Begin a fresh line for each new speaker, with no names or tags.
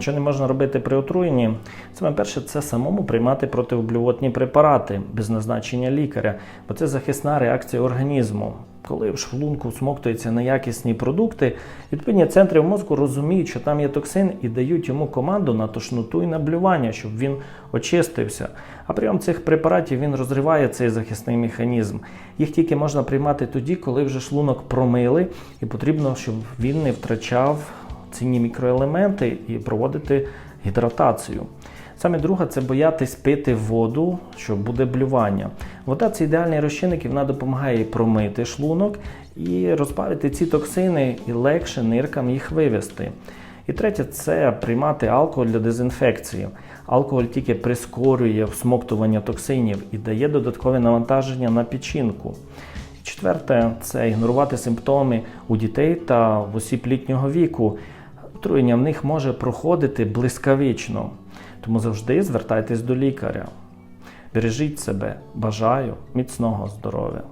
Що не можна робити при отруєнні? Саме перше, це самому приймати протиоблювотні препарати без назначення лікаря, бо це захисна реакція організму. Коли в шлунку смоктуються неякісні продукти, відповідні центри в мозку розуміють, що там є токсин, і дають йому команду на тошноту і на блювання, щоб він очистився. А прийом цих препаратів він розриває цей захисний механізм. Їх тільки можна приймати тоді, коли вже шлунок промили, і потрібно, щоб він не втрачав цінні мікроелементи і проводити гідратацію. Саме друге це боятись пити воду, що буде блювання. Вода це ідеальний розчинник, і вона допомагає промити шлунок і розбавити ці токсини і легше ниркам їх вивести. І третє це приймати алкоголь для дезінфекції. Алкоголь тільки прискорює всмоктування токсинів і дає додаткове навантаження на печінку. Четверте це ігнорувати симптоми у дітей та в осіб літнього віку. Отруєння в них може проходити блискавично, тому завжди звертайтесь до лікаря. Бережіть себе, бажаю міцного здоров'я.